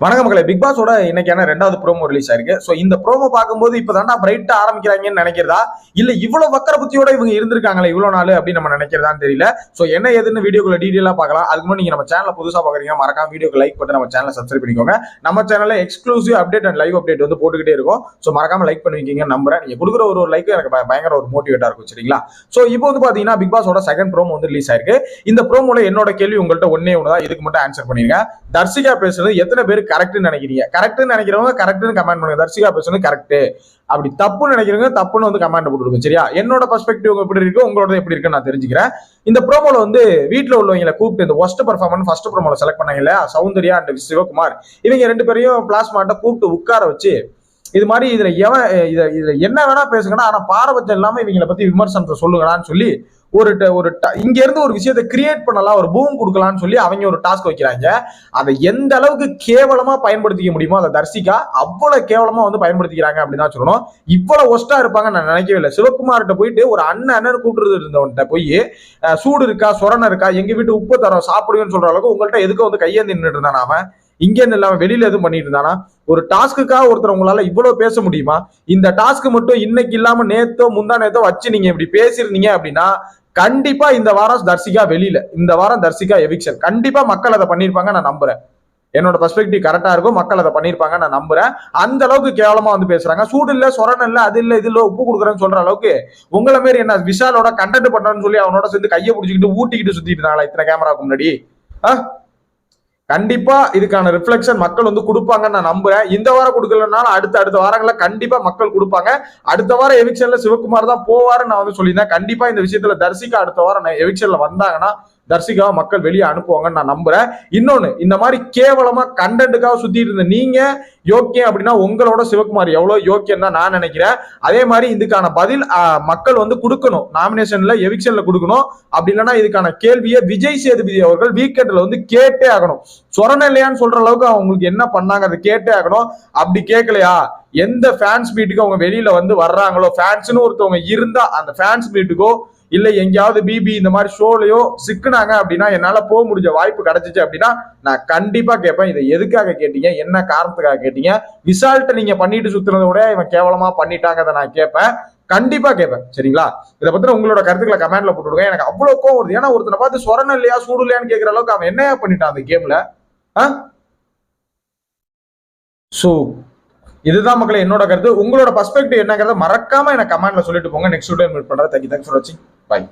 வணக்கம் மக்களை பிக் பாஸோட இன்னைக்கான ரெண்டாவது ப்ரோமோ ரிலீஸ் ஆயிருக்கு. ஸோ இந்த ப்ரோமோ பார்க்கும்போது இப்போ தாண்டா பிரைட்டா ஆரம்பிக்கிறாங்கன்னு நினைக்கிறதா? இல்ல இவ்வளவு வக்கர புத்தியோட இவங்க இருந்திருக்காங்களே இவ்வளவு நாள் அப்படின்னு நம்ம நினைக்கிறதான்னு தெரியல. ஸோ என்ன ஏதுன்னு வீடியோக்குள்ள டீடைலா பார்க்கலாம். அதுக்கு முன்னாடி நம்ம சேனலை புதுசா பார்க்குறீங்க மறக்காம வீடியோக்கு லைக் பண்ணி நம்ம சேனலை சப்ஸ்கிரைப் பண்ணிக்கோங்க. நம்ம சேனலில் exclusive update and live update வந்து போட்டுக்கிட்டே இருக்கும். ஸோ மறக்காம லைக் பண்ணுவீங்க நம்புறேன். நீங்க கொடுக்குற ஒரு ஒரு லைக் எனக்கு பயங்கர ஒரு மோட்டிவேட்டா இருக்கும் சரிங்களா? ஸோ இப்போ வந்து பாத்தீங்கன்னா பிக் பாஸோட செகண்ட் ப்ரோமோ வந்து ரிலீஸ் ஆயிருக்கு. இந்த ப்ரோமோல என்னோட கேள்வி உங்கள்கிட்ட ஒன்னே ஒன்று தான் இதுக்கு மட்டும் ஆன்சர் பண்ணிருக்கேன் தர்சிகா பேசுறது எத்தனை பேர் கரெக்ட்னு நினைக்கிறீங்க. கரெக்ட்னு நினைக்கிறவங்க கரெக்ட்னு கமெண்ட் பண்ணுங்க. தர்சிகா பேசுறது கரெக்ட் அப்படி தப்புன்னு நினைக்கிறவங்க தப்புன்னு வந்து கமெண்ட் போட்டுருங்க சரியா? என்னோட பர்ஸ்பெக்டிவ் எப்படி இருக்கு? உங்களோட எப்படி இருக்குன்னு நான் தெரிஞ்சுக்கிறேன். இந்த ப்ரோமோல வந்து வீட்டில் உள்ளவங்களை கூப்பிட்டு இந்த ஒஸ்ட் பர்ஃபார்மன் ஃபர்ஸ்ட் ப்ரோமோல செலக்ட் பண்ணாங்க இல்லையா சௌந்தர்யா அண்ட் சிவகுமார். இவங்க ரெண்டு பேரையும் பிளாஸ்மாட்ட கூப்பிட்டு உட்கார வச்சு இது மாதிரி இதுல எவன் இதை இதுல என்ன வேணா பேசுங்கடா ஆனா பாரபட்சம் இல்லாம இவங்களை பத்தி விமர்சனத்தை சொல்லுங்கடான்னு சொல்லி ஒரு ட- ஒரு ட- இங்க இருந்து ஒரு விஷயத்தை கிரியேட் பண்ணலாம் ஒரு பூம் கொடுக்கலாம்னு சொல்லி அவங்க ஒரு டாஸ்க் வைக்கிறாங்க. அதை எந்த அளவுக்கு கேவலமா பயன்படுத்திக்க முடியுமோ அதை தர்சிகா அவ்வளவு கேவலமா வந்து பயன்படுத்திக்கிறாங்க அப்படின்னு தான் சொல்லணும். இவ்வளவு ஒஸ்டா இருப்பாங்க நான் நினைக்கவே இல்லை. சிவகுமார்கிட்ட போயிட்டு ஒரு அண்ணன் அண்ணன் கூப்பிட்டு இருந்தவன்கிட்ட போய் சூடு இருக்கா சொரணை இருக்கா எங்க வீட்டு உப்பு தரோம் சாப்பிடுங்கன்னு சொல்ற அளவுக்கு உங்கள்கிட்ட எதுக்கு வந்து கையேந்தி நின்றுட்டு இருந்தானா அவன். இங்கேருந்து இல்லாமல் வெளியில் வெளியில எதுவும் பண்ணிட்டு இருந்தானா? ஒரு டாஸ்க்குக்காக ஒருத்தர் உங்களால இவ்வளவு பேச முடியுமா? இந்த டாஸ்க் மட்டும் இன்னைக்கு இல்லாம நேத்தோ முந்தா நேத்தோ வச்சு நீங்க இப்படி பேசியிருந்தீங்க அப்படின்னா கண்டிப்பா இந்த வாரம் தர்சிகா வெளியில இந்த வாரம் தர்சிகா எவிக்ஷன் கண்டிப்பா மக்கள் அதை பண்ணியிருப்பாங்க நான் நம்புறேன். என்னோட பெர்ஸ்பெக்டிவ் கரெக்டா இருக்கும் மக்கள் அதை பண்ணிருப்பாங்க நான் நம்புறேன். அந்த அளவுக்கு கேவலமா வந்து பேசுறாங்க. சூடு இல்ல சொரணம் இல்ல அது இல்ல இது இல்ல உப்பு கொடுக்குறேன்னு சொல்ற அளவுக்கு உங்களை மாரி என்ன விஷாலோட கண்டென்ட் பண்றேன்னு சொல்லி அவனோட சேர்ந்து கையை பிடிச்சிக்கிட்டு ஊட்டிக்கிட்டு சுத்திட்டு இருந்தாங்களா இத்தனை கேமராவுக்கு முன்னாடி? ஆ? கண்டிப்பா இதுக்கான ரிஃப்ளெக்ஷன் மக்கள் வந்து கொடுப்பாங்கன்னு நான் நம்புறேன். இந்த வாரம் கொடுக்கலனாலும் அடுத்த அடுத்த வாரங்களில் கண்டிப்பா மக்கள் கொடுப்பாங்க. அடுத்த வாரம் எவிக்ஷன்ல சிவகுமார் தான் போவாருன்னு நான் வந்து சொல்லியிருந்தேன். கண்டிப்பா இந்த விஷயத்துல தரிசிக்க அடுத்த வாரம் எவிக்ஷன்ல வந்தாங்கன்னா தர்சிகா மக்கள் வெளியே அனுப்புவாங்கன்னு நான் நம்புறேன். இன்னொன்னு இந்த மாதிரி கேவலமா கண்டென்ட்டுக்காக சுத்திட்டு இருந்த நீங்க யோக்கியம் அப்படின்னா உங்களோட சிவகுமார் எவ்வளவு யோக்கியம் தான் நான் நினைக்கிறேன். அதே மாதிரி இதுக்கான பதில் மக்கள் வந்து கொடுக்கணும். நாமினேஷன்ல எவிக்ஷன்ல கொடுக்கணும். அப்படி இல்லைன்னா இதுக்கான கேள்வியை விஜய் சேதுபதி அவர்கள் வீக்கெண்ட்ல வந்து கேட்டே ஆகணும். சொரண இல்லையான்னு சொல்ற அளவுக்கு அவங்களுக்கு என்ன பண்ணாங்க அதை கேட்டே ஆகணும். அப்படி கேட்கலையா? எந்த ஃபேன்ஸ் மீட்டுக்கு அவங்க வெளியில வந்து வர்றாங்களோ ஃபேன்ஸ்னு ஒருத்தவங்க இருந்தா அந்த ஃபேன்ஸ் மீட்டுக்கோ இல்லை எங்கேயாவது பிபி இந்த மாதிரி ஷோலையோ சிக்குனாங்க அப்படின்னா என்னால் போக முடிஞ்ச வாய்ப்பு கிடைச்சிச்சு அப்படின்னா நான் கண்டிப்பாக கேட்பேன். இதை எதுக்காக கேட்டீங்க? என்ன காரணத்துக்காக கேட்டீங்க? விசால்ட்டை நீங்கள் பண்ணிட்டு சுற்றுறத விட இவன் கேவலமாக பண்ணிட்டாங்க அதை நான் கேட்பேன். கண்டிப்பா கேட்பேன். சரிங்களா? இதை பத்தின உங்களோட கருத்துக்களை கமெண்ட்ல போட்டுவிடுங்க. எனக்கு அவ்வளவு கோவம் வருது. ஏன்னா ஒருத்தனை பார்த்து சொரணம் இல்லையா சூடு இல்லையான்னு கேட்கிற அளவுக்கு அவன் என்னையா பண்ணிட்டான் அந்த கேம்ல ஸோ இதுதான் மக்களை என்னோட கருத்து. உங்களோட பர்ஸ்பெக்டிவ் என்னங்கிறத மறக்காம எனக்கு கமெண்ட்ல சொல்லிட்டு போங்க. நெக்ஸ்ட் வீடியோ மீட் பண்றேன். தேங்க்யூ தேங்க்ஸ் ஃபார் வாட்சிங் பை